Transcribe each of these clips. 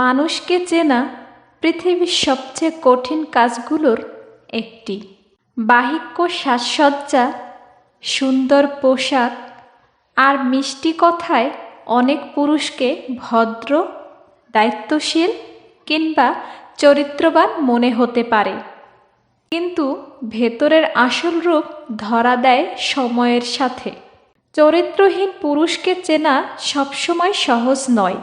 মানুষকে চেনা পৃথিবীর সবচেয়ে কঠিন কাজগুলোর একটি। বাহিক্য সাজসজ্জা, সুন্দর পোশাক আর মিষ্টি কথায় অনেক পুরুষকে ভদ্র, দায়িত্বশীল কিংবা চরিত্রবান মনে হতে পারে। কিন্তু ভেতরের আসল রূপ ধরা দেয় সময়ের সাথে। চরিত্রহীন পুরুষকে চেনা সবসময় সহজ নয়।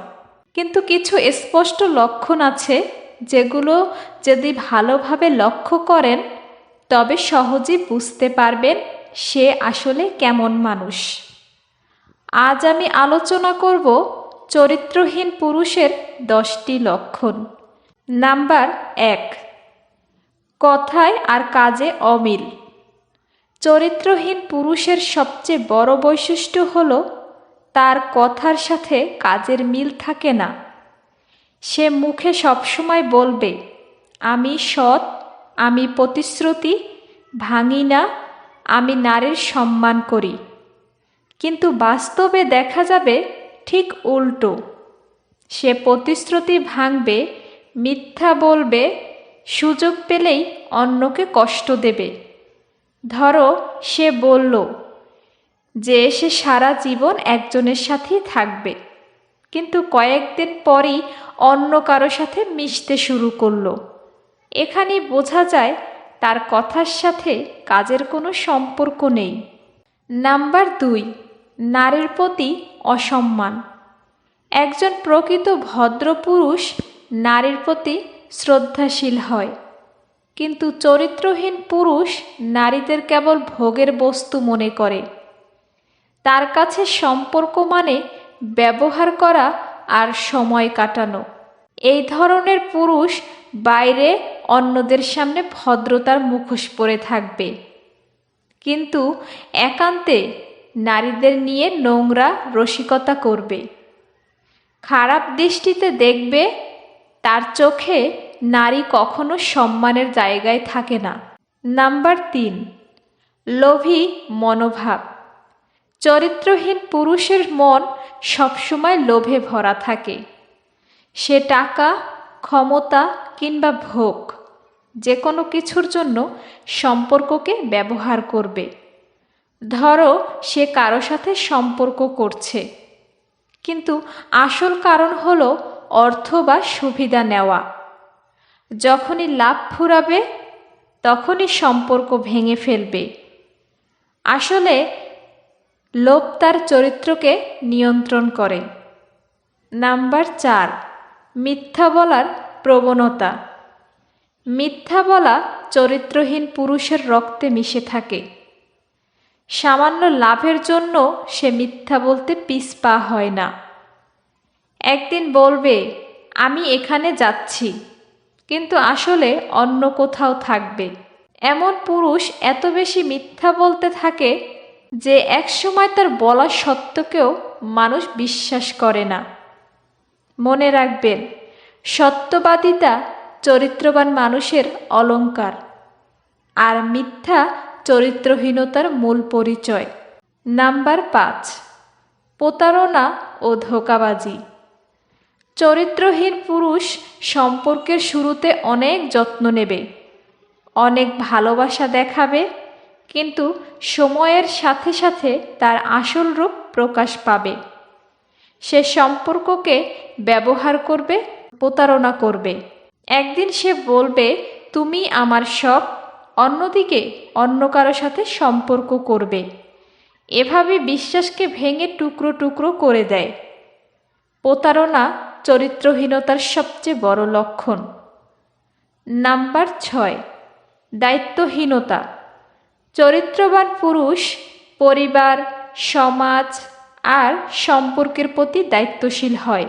কিন্তু কিছু স্পষ্ট লক্ষণ আছে যেগুলো যদি ভালোভাবে লক্ষ্য করেন, তবে সহজেই বুঝতে পারবেন সে আসলে কেমন মানুষ। আজ আমি আলোচনা করব চরিত্রহীন পুরুষের দশটি লক্ষণ। নাম্বার এক, কথায় আর কাজে অমিল। চরিত্রহীন পুরুষের সবচেয়ে বড় বৈশিষ্ট্য হল তার কথার সাথে কাজের মিল থাকে না। সে মুখে সবসময় বলবে, আমি সৎ, আমি প্রতিশ্রুতি, ভাঙি না, আমি নারীর সম্মান করি। কিন্তু বাস্তবে দেখা যাবে ঠিক উল্টো। সে প্রতিশ্রুতি ভাঙবে, মিথ্যা বলবে, সুযোগ পেলেই অন্যকে কষ্ট দেবে। ধরো সে বলল যে সে সারা জীবন একজনের সাথেই থাকবে। কিন্তু কয়েকদিন পরই অন্য কারও সাথে মিশতে শুরু করল। এখানে বোঝা যায় তার কথার সাথে কাজের কোনো সম্পর্ক নেই। নাম্বার দুই, নারীর প্রতি অসম্মান। একজন প্রকৃত ভদ্র পুরুষ নারীর প্রতি শ্রদ্ধাশীল হয়। কিন্তু চরিত্রহীন পুরুষ নারীদের কেবল ভোগের বস্তু মনে করে। তার কাছে সম্পর্ক মানে ব্যবহার করা আর সময় কাটানো। এই ধরনের পুরুষ বাইরে অন্যদের সামনে ভদ্রতার মুখোশ পরে থাকবে। কিন্তু একান্তে নারীদের নিয়ে নোংরা রসিকতা করবে। খারাপ দৃষ্টিতে দেখবে, তার চোখে নারী কখনো সম্মানের জায়গায় থাকে না। নাম্বার তিন, লোভী মনোভাব। চরিত্রহীন পুরুষের মন সবসময় লোভে ভরা থাকে। সে টাকা, ক্ষমতা কিংবা ভোগ যে কোনো কিছুর জন্য সম্পর্ককে ব্যবহার করবে। ধরো, সে কারও সাথে সম্পর্ক করছে। কিন্তু আসল কারণ হলো অর্থ বা সুবিধা নেওয়া। যখনই লাভ ফুরাবে, তখনই সম্পর্ক ভেঙে ফেলবে। আসলে লোভ তার চরিত্রকে নিয়ন্ত্রণ করে। নাম্বার চার, মিথ্যা বলার প্রবণতা। মিথ্যা বলা চরিত্রহীন পুরুষের রক্তে মিশে থাকে। সামান্য লাভের জন্য সে মিথ্যা বলতে পিছপা হয় না। একদিন বলবে, আমি এখানে যাচ্ছি, কিন্তু আসলে অন্য কোথাও থাকবে। এমন পুরুষ এত বেশি মিথ্যা বলতে থাকে যে একসময় তার বলা সত্যকেও মানুষ বিশ্বাস করে না। মনে রাখবেন, সত্যবাদিতা চরিত্রবান মানুষের অলঙ্কার আর মিথ্যা চরিত্রহীনতার মূল পরিচয়। নাম্বার পাঁচ, প্রতারণা ও ধোকাবাজি। চরিত্রহীন পুরুষ সম্পর্কের শুরুতে অনেক যত্ন নেবে, অনেক ভালোবাসা দেখাবে কিন্তু সময়ের সাথে সাথে তার আসল রূপ প্রকাশ পাবে। সে সম্পর্ককে ব্যবহার করবে, প্রতারণা করবে। একদিন সে বলবে, তুমি আমার সব, অন্যদিকে অন্য কারও সাথে সম্পর্ক করবে। এভাবে বিশ্বাসকে ভেঙে টুকরো টুকরো করে দেয়। প্রতারণা চরিত্রহীনতার সবচেয়ে বড় লক্ষণ। নাম্বার ছয়, দায়িত্বহীনতা। চরিত্রবান পুরুষ, পরিবার, সমাজ আর সম্পর্কের প্রতি দায়িত্বশীল হয়।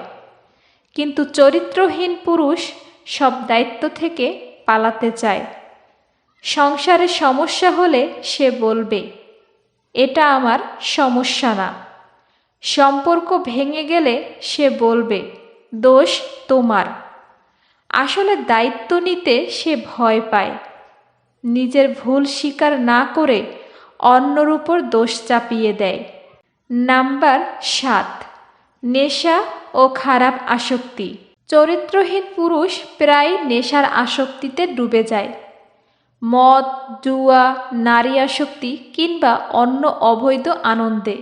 কিন্তু চরিত্রহীন পুরুষ সব দায়িত্ব থেকে পালাতে চায়। সংসারে সমস্যা হলে সে বলবে, এটা আমার সমস্যা না। সম্পর্ক ভেঙে গেলে সে বলবে, দোষ তোমার। আসলে দায়িত্ব নিতে সে ভয় পায়। নিজের ভুল স্বীকার না করে অন্যর উপর দোষ চাপিয়ে দেয়। নাম্বার সাত, নেশা ও খারাপ আসক্তি। চরিত্রহীন পুরুষ প্রায় নেশার আসক্তিতে ডুবে যায়। মদ, জুয়া, নারী আসক্তি কিংবা অন্য অবৈধ আনন্দে।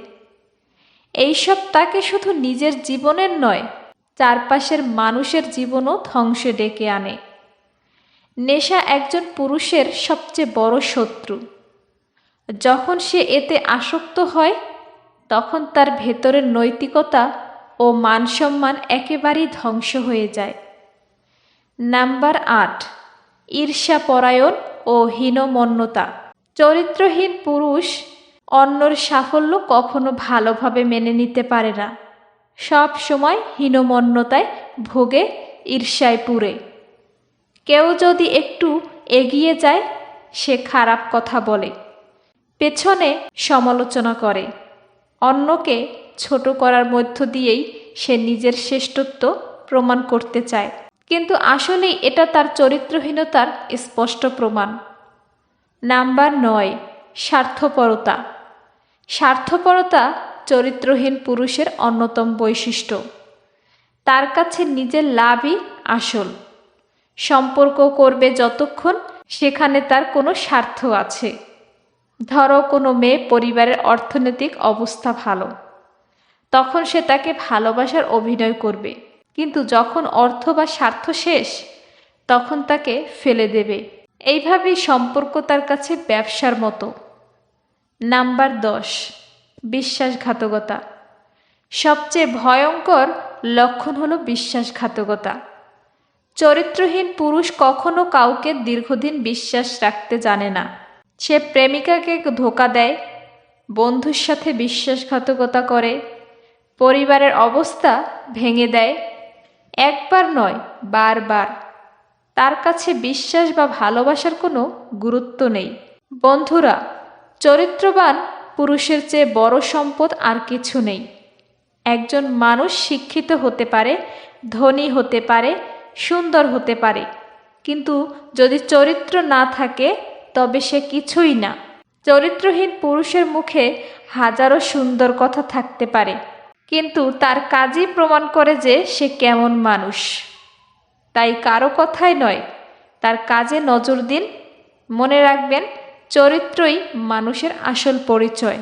এইসব তাকে শুধু নিজের জীবনের নয়, চারপাশের মানুষের জীবনও ধ্বংসে ডেকে আনে। নেশা একজন পুরুষের সবচেয়ে বড় শত্রু। যখন সে এতে আসক্ত হয়, তখন তার ভেতরের নৈতিকতা ও মানসম্মান একেবারেই ধ্বংস হয়ে যায়। নাম্বার আট, ঈর্ষাপরায়ণ ও হীনমন্যতা। চরিত্রহীন পুরুষ অন্যর সাফল্য কখনো ভালোভাবে মেনে নিতে পারে না। সব সময় হীনমন্যতায় ভোগে, ঈর্ষায় পুরে কেউ যদি একটু এগিয়ে যায়, সে খারাপ কথা বলে। পেছনে সমালোচনা করে। অন্যকে ছোট করার মধ্য দিয়েই সে নিজের শ্রেষ্ঠত্ব প্রমাণ করতে চায়। কিন্তু আসলেই এটা তার চরিত্রহীনতার স্পষ্ট প্রমাণ। নাম্বার নয়, স্বার্থপরতা। স্বার্থপরতা চরিত্রহীন পুরুষের অন্যতম বৈশিষ্ট্য। তার কাছে নিজের লাভই আসল। সম্পর্ক করবে যতক্ষণ সেখানে তার কোনো স্বার্থ আছে। ধরো, কোনো মেয়ে পরিবারের অর্থনৈতিক অবস্থা ভালো। তখন সে তাকে ভালোবাসার অভিনয় করবে। কিন্তু যখন অর্থ বা স্বার্থ শেষ, তখন তাকে ফেলে দেবে। এইভাবেই সম্পর্ক তার কাছে ব্যবসার মতো। নাম্বার দশ, বিশ্বাসঘাতকতা। সবচেয়ে ভয়ঙ্কর লক্ষণ হলো বিশ্বাসঘাতকতা। চরিত্রহীন পুরুষ কখনো কাউকে দীর্ঘদিন বিশ্বাস রাখতে জানে না। সে প্রেমিকাকে ধোকা দেয়, বন্ধুর সাথে বিশ্বাসঘাতকতা করে, পরিবারের অবস্থা ভেঙে দেয়। একবার নয়, বারবার। তার কাছে বিশ্বাস বা ভালোবাসার কোনো গুরুত্ব নেই। বন্ধুরা, চরিত্রবান পুরুষের চেয়ে বড় সম্পদ আর কিছু নেই। একজন মানুষ শিক্ষিত হতে পারে, ধনী হতে পারে সুন্দর হতে পারে। কিন্তু যদি চরিত্র না থাকে, তবে সে কিছুই না। চরিত্রহীন পুরুষের মুখে হাজারো সুন্দর কথা থাকতে পারে। কিন্তু তার কাজই প্রমাণ করে যে সে কেমন মানুষ। তাই কারও কথাই নয়, তার কাজে নজর দিন। মনে রাখবেন, চরিত্রই মানুষের আসল পরিচয়।